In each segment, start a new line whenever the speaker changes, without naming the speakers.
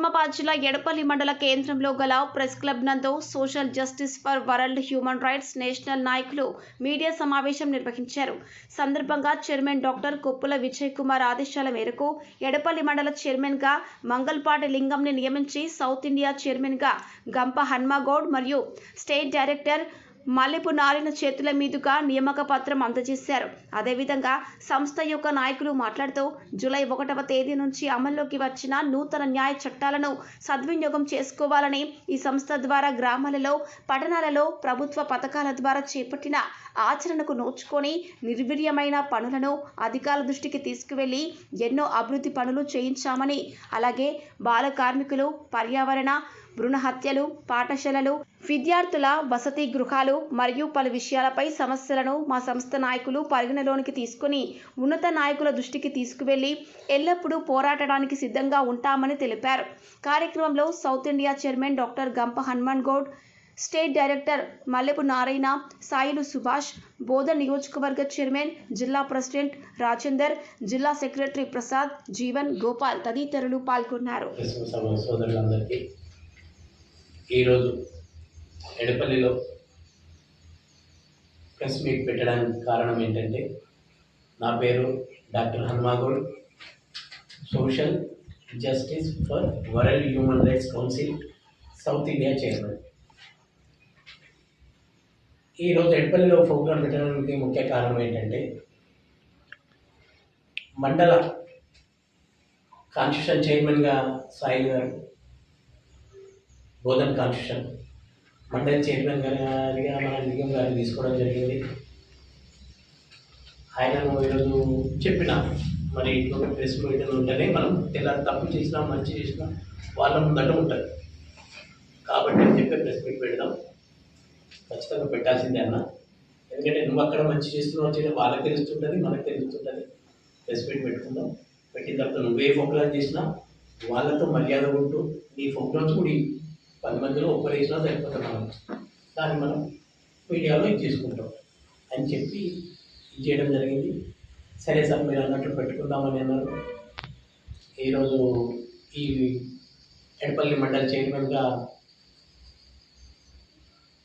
నిజామాబాద్ జిల్లా ఎడపల్లి మండల కేంద్రంలో గల ప్రెస్ క్లబ్ నందు social justice for world human rights national నాయకులు మీడియా సమావేశం నిర్వహించారు. సందర్భంగా చైర్మన్ డాక్టర్ కొప్పుల విజయ్ కుమార్ ఆదేశాల మేరకు ఎడపల్లి మండల చైర్మన్గా మంగల్పాటి లింగంని నియమించి సౌత్ ఇండియా చైర్మన్గా గంప హన్మగౌడ్ మరియు స్టేట్ డైరెక్టర్ మల్లెపు నారిన చేతుల మీదుగా నియామక పత్రం అందజేశారు. అదేవిధంగా సంస్థ యొక్క నాయకులు మాట్లాడుతూ జూలై ఒకటవ తేదీ నుంచి అమల్లోకి వచ్చిన నూతన న్యాయ చట్టాలను సద్వినియోగం చేసుకోవాలని ఈ సంస్థ ద్వారా గ్రామాలలో పట్టణాలలో ప్రభుత్వ పథకాల ద్వారా చేపట్టిన ఆచరణకు నోచుకొని నిర్వీర్యమైన పనులను అధికారుల దృష్టికి తీసుకువెళ్ళి ఎన్నో అభివృద్ధి పనులు చేయించామని అలాగే బాల కార్మికులు పర్యావరణ భ్రూణ హత్యలు పాఠశాలలు విద్యార్థుల వసతి గృహాలు మరియు పలు విషయాలపై సమస్యలను మా సంస్థ నాయకులు పరిగణలోనికి తీసుకుని ఉన్నత నాయకుల దృష్టికి తీసుకువెళ్ళి ఎల్లప్పుడూ పోరాటడానికి సిద్ధంగా ఉంటామని తెలిపారు. కార్యక్రమంలో south India chairman doctor Gampa Hanuman Goud state director Mallepu Narayana Sailu Subhash Bodha నియోజకవర్గ చైర్మన్ జిల్లా ప్రెసిడెంట్ రాజేందర్ జిల్లా సెక్రటరీ ప్రసాద్ జీవన్ గోపాల్ తదితరులు పాల్గొన్నారు.
ఈరోజు ఎడపల్లిలో ప్రెస్ మీట్ పెట్టడానికి కారణం ఏంటంటే నా పేరు doctor Hanumagoud. Social justice for world human rights council south India chairman. ఈరోజు ఎడపల్లిలో ప్రోగ్రాం పెట్టడానికి ముఖ్య కారణం ఏంటంటే మండల కాన్స్టిట్యూషన్ చైర్మన్గా సాయి గారు బోధన్ కాన్స్టిట్యూషన్. మండలి చైర్మన్ గారిగా మన లింగం గారిని తీసుకోవడం జరిగింది. ఆయనను ఈరోజు చెప్పిన మరి ఇటువంటి ప్రెస్ మీటింగ్ ఉంటేనే మనం ఎలా తప్పు చేసినా మంచి చేసినా వాళ్ళ ముందట ఉంటుంది. కాబట్టి అని చెప్పి ప్రెస్ మీట్ పెడదాం. ఖచ్చితంగా పెట్టాల్సిందే అన్న. ఎందుకంటే నువ్వు అక్కడ మంచి చేస్తున్నావు చేయడం వాళ్ళకి తెలుస్తుంటుంది మనకు తెలుస్తుంటుంది. ప్రెస్ మీట్ పెట్టుకుందాం. పెట్టిన తర్వాత నువ్వే ఫోక్లాన్ చేసినా వాళ్ళతో మర్యాద ఉంటూ నీ ఫోక్లాన్స్ కూడా పది మందిలో ఒక్కరు వేసినా సరిపోతున్నాం దాన్ని మనం మీడియాలో ఇది చేసుకుంటాం అని చెప్పి ఇది చేయడం జరిగింది. సరే సార్ మీరు అన్నట్టు పెట్టుకుందామని అన్నారు. ఈరోజు ఈ ఎడపల్లి మండలి చైర్మన్గా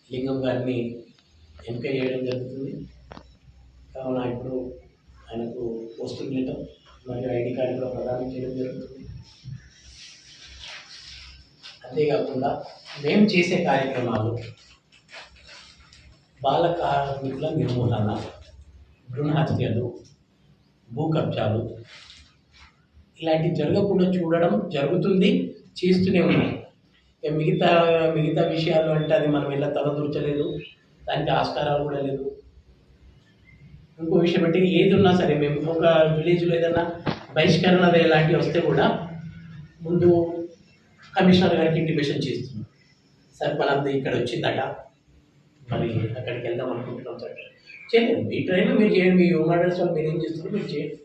లింగం గారిని ఎంపిక చేయడం జరుగుతుంది. కావున ఇప్పుడు ఆయనకు పోస్టింగ్ ఇవ్వటం మరియు ఐడి కార్డు కూడా ప్రదానం చేయడం జరుగుతుంది. అంతేకాకుండా మేము చేసే కార్యక్రమాలు బాల కార్మికుల నిర్మూలన భ్రూణ హత్యలు భూ కబ్జాలు ఇలాంటివి జరగకుండా చూడడం జరుగుతుంది చేస్తూనే ఉన్నాయి మిగతా మిగతా విషయాలు అంటే అది మనం ఎలా తలదూర్చలేదు దానికి ఆస్కారాలు కూడా లేదు. ఇంకో విషయం అంటే ఏది ఉన్నా సరే మేము ఒక విలేజ్లో ఏదైనా బహిష్కరణ ఇలాంటివి వస్తే కూడా ముందు కమిషనర్ గారికి ఇంటిమేషన్ చేస్తున్నాం సార్ మనంతా ఇక్కడ వచ్చిందట. మరి అక్కడికి వెళ్దాం అనుకుంటున్నాం సార్. చేయలేదు మీ ట్రైన్ మీరు చేయండి. మీ హ్యూమన్ రైట్స్ వాళ్ళు మీరు ఏం చేస్తున్నారు మీరు చేయండి.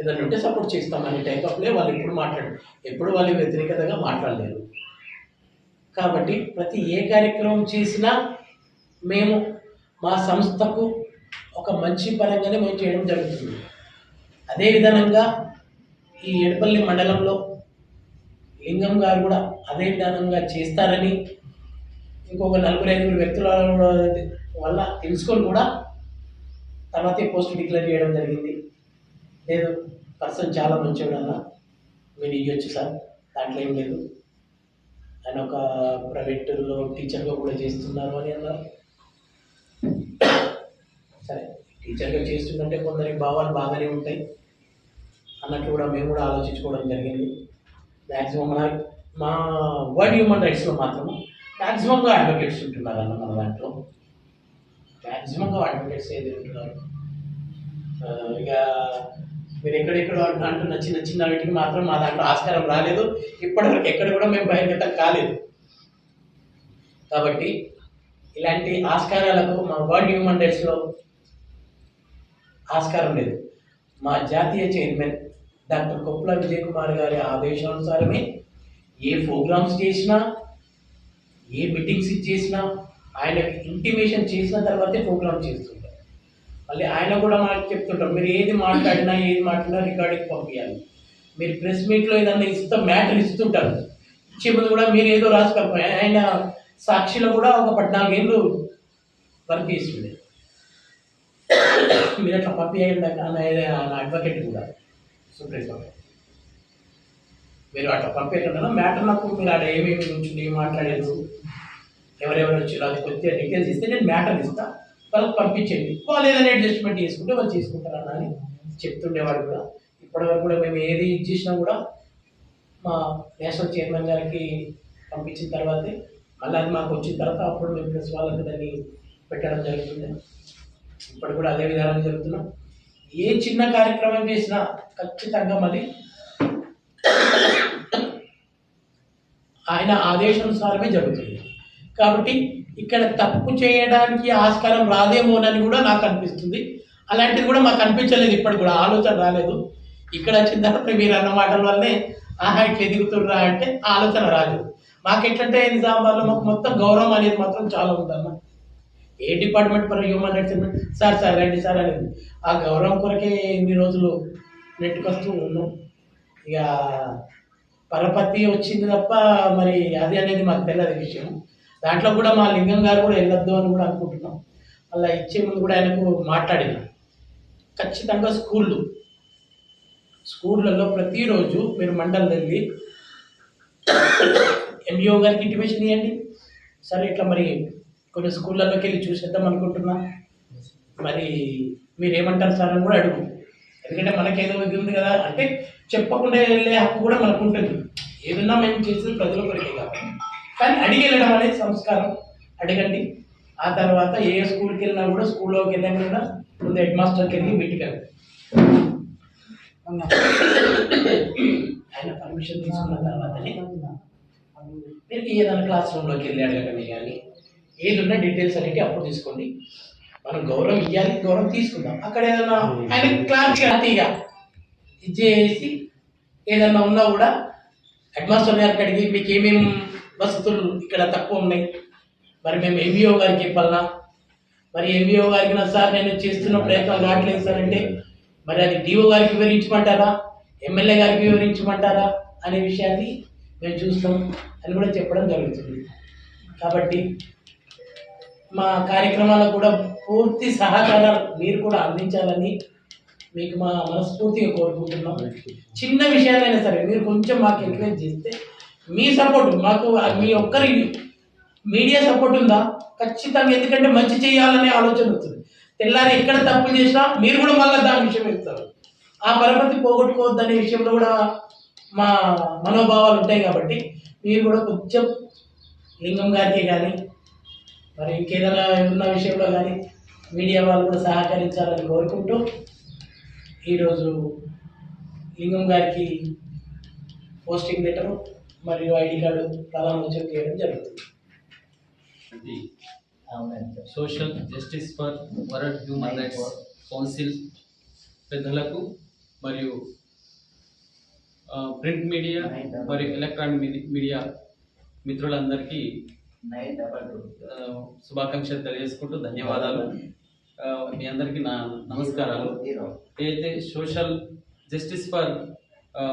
ఏదైనా ఉంటే సపోర్ట్ చేస్తాం అనే టైప్ ఆఫ్లే వాళ్ళు ఎప్పుడు మాట్లాడరు. ఎప్పుడు వాళ్ళు వ్యతిరేకతగా మాట్లాడలేరు. కాబట్టి ప్రతి ఏ కార్యక్రమం చేసినా మేము మా సంస్థకు ఒక మంచి పరంగానే మేము చేయడం జరుగుతుంది. అదే విధంగా ఈ ఎడపల్లి మండలంలో లింగం గారు కూడా అదే విధానంగా చేస్తారని ఇంకొక నలుగురు ఐదుగురు వ్యక్తుల వల్ల తెలుసుకొని కూడా తర్వాతే పోస్ట్ డిక్లేర్ చేయడం జరిగింది. లేదు పర్సన్ చాలా మంచివాడు అన్న. మీరు ఇవ్వచ్చు సార్ దాంట్లో ఏం లేదు. ఆయన ఒక ప్రైవేట్లో టీచర్గా కూడా చేస్తున్నారు అని అన్నారు. సరే టీచర్గా చేస్తుందంటే కొందరి భావాలు బాగానే ఉంటాయి. అన్నట్లు కూడా మేము కూడా ఆలోచించుకోవడం జరిగింది. మ్యాక్సిమం మన మా వరల్డ్ హ్యూమన్ రైట్స్లో మాత్రం మ్యాక్సిమంగా అడ్వకేట్స్ ఉంటున్నారన్న మన దాంట్లో. మ్యాక్సిమంగా అడ్వకేట్స్ ఏది ఉంటున్నారు? ఇక మీరు ఎక్కడెక్కడ అంటున్న చిన్న చిన్న వీటికి మాత్రం మా దాంట్లో ఆస్కారం రాలేదు. ఇప్పటివరకు ఎక్కడ కూడా మేము బహిర్గతం కాలేదు. కాబట్టి ఇలాంటి ఆస్కారాలకు మా వరల్డ్ హ్యూమన్ రైట్స్లో ఆస్కారం లేదు. మా జాతీయ చైర్మన్ డాక్టర్ కొప్పుల విజయ్ కుమార్ గారి ఆదేశానుసారమే ఏ ప్రోగ్రామ్స్ చేసినా ఏ మీటింగ్స్ చేసినా ఆయనకి ఇంటిమేషన్ చేసిన తర్వాతే ప్రోగ్రామ్ చేస్తుంటారు. మళ్ళీ ఆయన కూడా మాకు చెప్తుంటారు మీరు ఏది మాట్లాడినా ఏది మాట్లాడినా రికార్డింగ్ పంపించాలి మీరు ప్రెస్ మీట్లో ఏదన్నా ఇస్తా మ్యాటర్ ఇస్తుంటారు. ఇచ్చే ముందు కూడా మీరు ఏదో రాసుకోకపోయి ఆయన సాక్షిలో కూడా ఒక పద్నాలుగేళ్ళు వర్క్ చేస్తుండే. మీరు అట్లా పంపించండి ఆయన అడ్వకేట్ కూడా. సుప్రీంకోర్టు మీరు అట్లా పంపేయకుండా మ్యాటర్ నాకు మీరు ఆడ ఏమేమి గురించి ఏం మాట్లాడారు? ఎవరెవరు వచ్చారు అది కొద్దిగా డీటెయిల్స్ ఇస్తే నేను మ్యాటర్ ఇస్తా వాళ్ళకి పంపించండి వాళ్ళు ఏదైనా అడ్జస్ట్మెంట్ చేసుకుంటే వాళ్ళు చేసుకుంటారు అని చెప్తుండేవాడు కూడా. ఇప్పటివరకు కూడా మేము ఏది ఇచ్చేసినా కూడా మా నేషనల్ చైర్మన్ గారికి పంపించిన తర్వాతే మళ్ళీ అది మాకు వచ్చిన తర్వాత అప్పుడు మేము ప్రెస్ వాళ్ళకి దాన్ని పెట్టడం జరుగుతుంది ఇప్పుడు కూడా అదే విధానం జరుగుతున్నాం. ఏ చిన్న కార్యక్రమం చేసినా ఖచ్చితంగా మరి ఆయన ఆదేశానుసారమే జరుగుతుంది. కాబట్టి ఇక్కడ తప్పు చేయడానికి ఆస్కారం రాదేమోనని కూడా నాకు అనిపిస్తుంది. అలాంటిది కూడా మాకు అనిపించలేదు ఇప్పటి కూడా ఆలోచన రాలేదు. ఇక్కడ వచ్చిన తర్వాత మీరు అన్న మాటల వల్లనే ఆహా ఇట్లా ఎదుగుతుర్రా అంటే ఆలోచన రాలేదు. మాకు ఎట్లంటే నిజామాబాద్లో మాకు మొత్తం గౌరవం అనేది మాత్రం చాలా ఉందన్న ఏ డిపార్ట్మెంట్ పరంగా హ్యూమన్ రైట్స్ సార్ సార్ రండి సార్ అనేది ఆ గౌరవం కొరకే ఇన్ని రోజులు నెట్టుకొస్తూ ఉన్నాం. ఇక పరపతి వచ్చింది తప్ప మరి అది అనేది మాకు తెలియదు విషయం. దాంట్లో కూడా మా లింగం గారు కూడా వెళ్ళొద్దు అని కూడా అనుకుంటున్నాం. అలా ఇచ్చే ముందు కూడా ఆయనకు మాట్లాడిన. ఖచ్చితంగా స్కూళ్ళు. స్కూళ్ళల్లో ప్రతిరోజు మీరు మండలి వెళ్ళి ఎంఈఓ గారికి ఇంటిమేషన్ ఇవ్వండి సరే ఇట్లా మరి కొన్ని స్కూళ్ళలోకి వెళ్ళి చూసేద్దాం అనుకుంటున్నా. మరి మీరు ఏమంటారు సార్ అని కూడా అడుగు. ఎందుకంటే మనకేదో ఇది ఉంది కదా. అంటే చెప్పకుండా వెళ్ళే హక్కు కూడా మనకు ఉంటుంది ఏదన్నా మేము చేసేది ప్రజల కొరకే కాబట్టి. కానీ అడిగి వెళ్ళడం అనేది సంస్కారం. అడగండి. ఆ తర్వాత ఏ స్కూల్కి వెళ్ళినా కూడా స్కూల్లోకి వెళ్ళినా కూడా ముందు హెడ్ మాస్టర్కి వెళ్ళి మీటింగ్ ఆయన పర్మిషన్ తీసుకున్న తర్వాతనే మీరు ఏదైనా క్లాస్ రూమ్లోకి వెళ్ళి అడగటమే కానీ ఏది ఉన్నా డీటెయిల్స్ అనేవి అప్పుడు తీసుకోండి. మనం గౌరవం ఇవ్వాలి గౌరవం తీసుకుందాం. అక్కడ ఏదైనా ఆయన క్లారిటీ అతిగా ఇచ్చేసి ఏదన్నా ఉన్నా కూడా హెడ్ మాస్టర్ గారికి అడిగి మీకు ఏమేమి వసతులు ఇక్కడ తక్కువ ఉన్నాయి? మరి మేము ఎంఈఓ గారికి చెప్పాలనా మరి ఎంఈఓ గారికి నా సార్ నేను చేస్తున్న ప్రయత్నం కావట్లేదు సార్ అంటే మరి అది డిఓ గారికి వివరించమంటారా? ఎమ్మెల్యే గారికి వివరించమంటారా? అనే విషయాన్ని మేము చూస్తాం అని కూడా చెప్పడం జరుగుతుంది. కాబట్టి మా కార్యక్రమాలకు కూడా పూర్తి సహకారాలు మీరు కూడా అందించాలని మీకు మా మనస్ఫూర్తిగా కోరుకుంటున్నాం. చిన్న విషయాలైనా సరే మీరు కొంచెం మాకు ఎంకరేజ్ చేస్తే మీ సపోర్ట్ మాకు మీ ఒక్కరి మీడియా సపోర్ట్ ఉందా? ఖచ్చితంగా ఎందుకంటే మంచి చేయాలనే ఆలోచన వస్తుంది. తెల్లారి ఎక్కడ తప్పు చేసినా మీరు కూడా మళ్ళీ దాని విషయం ఇస్తారు ఆ పరపతి పోగొట్టుకోవద్దు అనే విషయంలో కూడా మా మనోభావాలు ఉంటాయి కాబట్టి మీరు కూడా కొంచెం లింగం గారికి కానీ మరి ఇంకేదైనా ఉన్న విషయంలో కానీ మీడియా వాళ్ళు కూడా సహకరించాలని కోరుకుంటూ ఈరోజు లింగం గారికి పోస్టింగ్ లెటర్ మరియు ఐడి కార్డు ప్రారంభోత్సవం చేయడం జరుగుతుంది.
Social justice for world human rights council పెద్దలకు మరియు ప్రింట్ మీడియా మరియు ఎలక్ట్రానిక్ మీడి- మీడియా మిత్రులందరికీ శుభాకాంక్షలు తెలియజేసుకుంటూ ధన్యవాదాలు. మీ అందరికీ నా నమస్కారాలు. ఏదైతే social justice for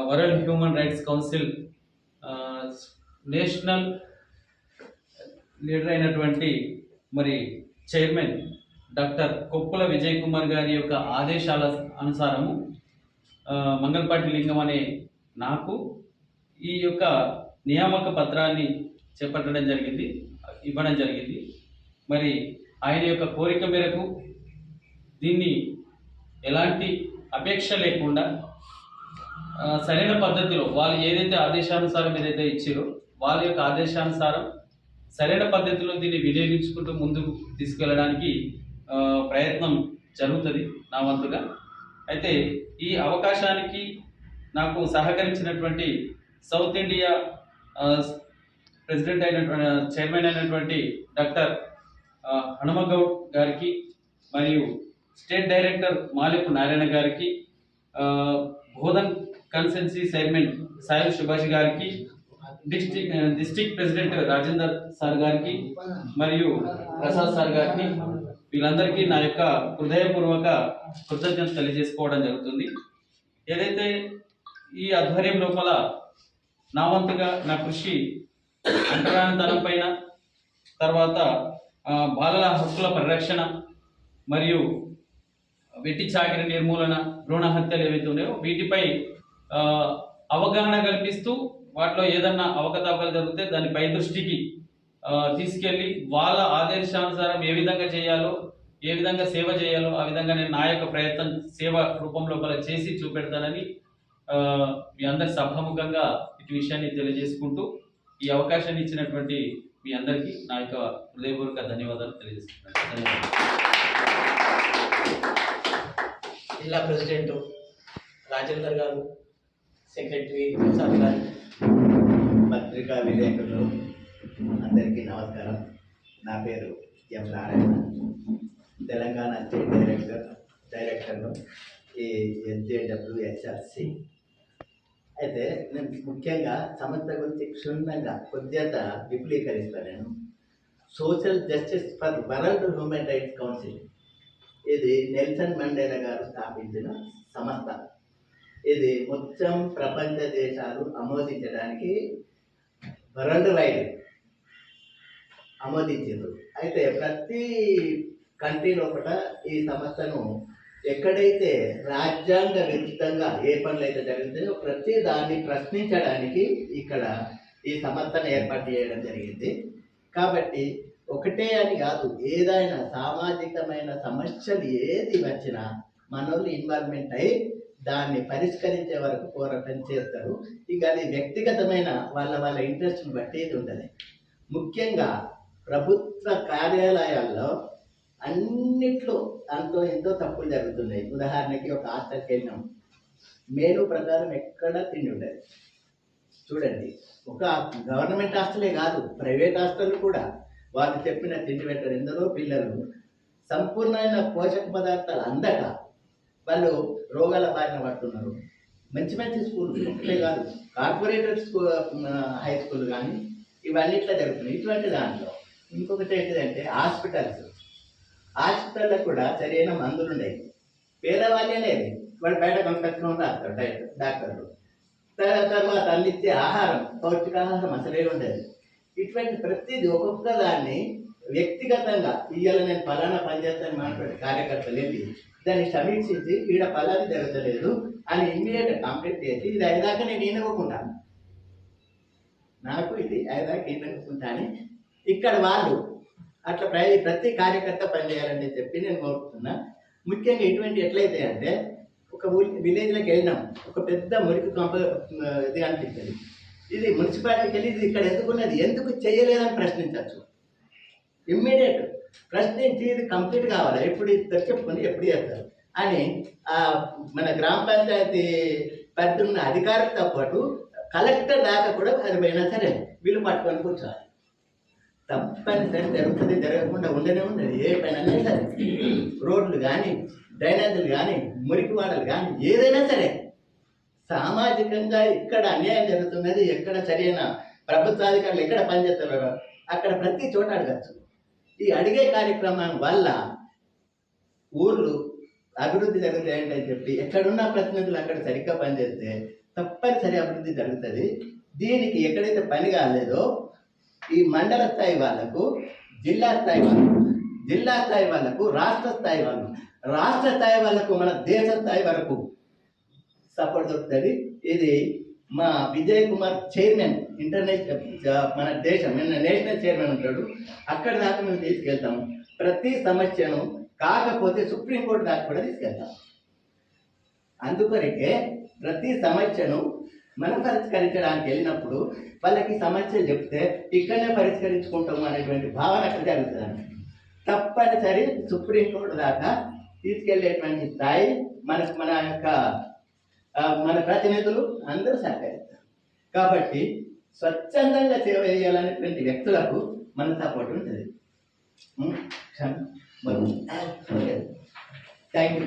world human rights council national leader అయినటువంటి మరి చైర్మన్ డాక్టర్ కొప్పుల విజయ్ కుమార్ గారి యొక్క ఆదేశాల అనుసారము మంగళపాటి లింగం అనే నాకు ఈ యొక్క నియామక పత్రాన్ని చేపట్టడం జరిగింది ఇవ్వడం జరిగింది. మరి ఆయన యొక్క కోరిక మేరకు దీన్ని ఎలాంటి అపేక్ష లేకుండా సరైన పద్ధతిలో వాళ్ళు ఏదైతే ఆదేశానుసారం ఏదైతే ఇచ్చారో వాళ్ళ యొక్క ఆదేశానుసారం సరైన పద్ధతిలో దీన్ని వినియోగించుకుంటూ ముందుకు తీసుకెళ్ళడానికి ప్రయత్నం జరుగుతుంది నా వంతుగా. అయితే ఈ అవకాశానికి నాకు సహకరించినటువంటి సౌత్ ఇండియా ప్రెసిడెంట్ అయినటువంటి చైర్మన్ అయినటువంటి డాక్టర్ హనుమగౌడ్ గారికి మరియు స్టేట్ డైరెక్టర్ మాలిక్ నారాయణ గారికి బోధన్ కన్సెన్సీ చైర్మన్ సాయి సుభాష్ గారికి district district president Rajender sir గారికి మరియు ప్రసాద్ సార్ గారికి వీళ్ళందరికీ నా యొక్క హృదయపూర్వక కృతజ్ఞత తెలియజేసుకోవడం జరుగుతుంది. ఏదైతే ఈ ఆధ్వర్యం లోపల నా వంతుగా నా కృషి అంటరానితనం పైన తర్వాత బాలల హక్కుల పరిరక్షణ మరియు వెట్టి చాకిరి నిర్మూలన భ్రూణ హత్యలు ఏవైతే ఉన్నాయో వీటిపై అవగాహన కల్పిస్తూ వాటిలో ఏదన్నా అవకతవకలు జరిగితే దాని పై దృష్టికి తీసుకెళ్ళి వాళ్ళ ఆదేశానుసారం ఏ విధంగా చేయాలో ఏ విధంగా సేవ చేయాలో ఆ విధంగా నేను నా యొక్క ప్రయత్నం సేవ రూపంలో లోపల చేసి చూపెడతానని మీ అందరి సభాముఖంగా ఇటు విషయాన్ని తెలియజేసుకుంటూ ఈ అవకాశాన్ని ఇచ్చినటువంటి మీ అందరికీ నా యొక్క హృదయపూర్వక ధన్యవాదాలు తెలియజేస్తున్నాను.
జిల్లా ప్రెసిడెంట్ రాజేందర్ గారు సెక్రటరీ ప్రసాద్ గారు
పత్రికా విలేకరులు అందరికీ నమస్కారం. నా పేరు M Narayana. Telangana state director డైరెక్టర్ను ఈ ఎస్జేడబ్ల్యూఎస్ఆర్సి అయితే నేను ముఖ్యంగా సంస్థ గురించి క్షుణ్ణంగా కొద్దిగా విపులీకరిస్తాను నేను. Social justice for world human rights council ఇది నెల్సన్ మండేలా గారు స్థాపించిన సంస్థ. ఇది మొత్తం ప్రపంచ దేశాలు ఆమోదించడానికి వరల్డ్ వైడ్ ఆమోదించారు అయితే ప్రతి కంట్రీలో కూడా ఈ సంస్థను ఎక్కడైతే రాజ్యాంగ విరుద్ధంగా ఏ పనులు అయితే జరుగుతాయో ప్రతి దాన్ని ప్రశ్నించడానికి ఇక్కడ ఈ సమర్థన ఏర్పాటు చేయడం జరిగింది. కాబట్టి ఒకటే అని కాదు ఏదైనా సామాజికమైన సమస్యలు ఏది వచ్చినా మనోళ్ళు ఇన్వాల్వ్మెంట్ అయి దాన్ని పరిష్కరించే వరకు పోరాటం చేస్తారు. ఇక అది వ్యక్తిగతమైన వాళ్ళ వాళ్ళ ఇంట్రెస్ట్ని బట్టి ఇది ఉంటుంది. ముఖ్యంగా ప్రభుత్వ కార్యాలయాల్లో అన్నిట్లో అంతో ఎంతో తప్పులు జరుగుతున్నాయి. ఉదాహరణకి ఒక హాస్టల్కి వెళ్ళినాం మేలు ప్రకారం ఎక్కడ తిండి ఉండదు. చూడండి ఒక గవర్నమెంట్ హాస్టలే కాదు ప్రైవేట్ హాస్టల్ కూడా వాళ్ళు చెప్పిన తిండి పెట్టరు. ఎందరో పిల్లలు. సంపూర్ణమైన పోషక పదార్థాలు అందక వాళ్ళు రోగాల బారిన పడుతున్నారు. మంచి మంచి స్కూల్ ఒకటే కాదు కార్పొరేటర్ స్కూల్ హై స్కూల్ కానీ ఇవన్నీ ఇట్లా జరుగుతున్నాయి. ఇటువంటి దాంట్లో ఇంకొకటి ఏంటిదంటే హాస్పిటల్స్. హాస్పిటల్లో కూడా సరైన మందులు ఉండేవి. పేదవాళ్ళే లేదు వాడు బయట కొనుకొచ్చుకొని రాస్తారు డైరెక్ట్ డాక్టర్లు. తర్వాత అందించే ఆహారం పౌష్టికాహారం అసలే ఉండేది. ఇటువంటి ప్రతిదీ ఒక్కొక్క దాన్ని వ్యక్తిగతంగా ఇవాళ నేను పలానా పనిచేస్తాను మాట్లాడే కార్యకర్తలు ఏంటి? దాన్ని సమీక్షించి ఈడ పలాది జరగలేదు అని ఇమ్మీడియట్ కంప్లీట్ చేసి ఇది అయ్యేదాకా నేను ఈనవ్వకుంటాను నాకు ఇది అయ్యేదాకా ఈనవ్వకుంటా అని ఇక్కడ వాళ్ళు అట్లా ప్రతి ప్రతి కార్యకర్త పనిచేయాలని చెప్పి నేను కోరుతున్నా ముఖ్యంగా ఎటువంటి ఎట్లయితే అంటే ఒక ఊరి విలేజ్లోకి వెళ్ళినాం. ఒక పెద్ద మురికి కంప ఇది అనిపిస్తుంది ఇది మున్సిపాలిటీకి వెళ్ళి ఇది ఇక్కడ ఎందుకున్నది ఎందుకు చేయలేదని ప్రశ్నించవచ్చు ఇమ్మీడియట్ ప్రశ్నించి ఇది కంప్లీట్ కావాలి? ఎప్పుడు ఇద్దరు చెప్పుకొని ఎప్పుడు చేస్తారు? అని ఆ మన గ్రామ పంచాయతీ పరిధి ఉన్న అధికారులతో పాటు కలెక్టర్ దాకా కూడా అది పోయినా సరే వీళ్ళు పట్టుకొని కూర్చోవాలి. తప్పనిసరి జరుగుతుంది జరగకుండా ఉండనే ఉండదు. ఏ పైన సరే. రోడ్లు కానీ డ్రైనేజీలు కానీ మురికి వాడలు కానీ ఏదైనా సరే. సామాజికంగా ఇక్కడ అన్యాయం జరుగుతున్నది ఎక్కడ సరైన ప్రభుత్వాధికారులు ఎక్కడ పనిచేస్తున్నారో అక్కడ ప్రతి చోట అడగచ్చు. ఈ అడిగే కార్యక్రమం వల్ల ఊర్లు అభివృద్ధి జరుగుతాయంటే అని చెప్పి ఎక్కడున్న ప్రతినిధులు అక్కడ సరిగ్గా పనిచేస్తే తప్పనిసరి అభివృద్ధి జరుగుతుంది. దీనికి ఎక్కడైతే పని కాలేదో ఈ మండల స్థాయి వాళ్ళకు జిల్లా స్థాయి వాళ్ళకు జిల్లా స్థాయి వాళ్ళకు రాష్ట్ర స్థాయి వాళ్ళు రాష్ట్ర స్థాయి వాళ్ళకు మన దేశ స్థాయి వరకు సపోర్ట్ దొరుకుతుంది. ఇది మా విజయ్ కుమార్ చైర్మన్ ఇంటర్నేషనల్ మన దేశం నేషనల్ చైర్మన్ ఉంటాడు. అక్కడ దాకా మేము తీసుకెళ్తాము. ప్రతి సమస్యను కాకపోతే సుప్రీంకోర్టు దాకా కూడా తీసుకెళ్తాం. అందుకొరకే ప్రతి సమస్యను మనం పరిష్కరించడానికి వెళ్ళినప్పుడు వాళ్ళకి సమస్యలు చెప్తే ఇక్కడనే పరిష్కరించుకుంటాము అనేటువంటి భావన అక్కడ జరుగుతుంది. తప్పనిసరి సుప్రీంకోర్టు దాకా తీసుకెళ్ళేటువంటి స్థాయి మనకు మన యొక్క మన ప్రతినిధులు అందరూ సహకరిస్తారు. కాబట్టి స్వచ్ఛందంగా సేవ చేయాలనేటువంటి వ్యక్తులకు మన సపోర్ట్ ఉంటుంది. Thank you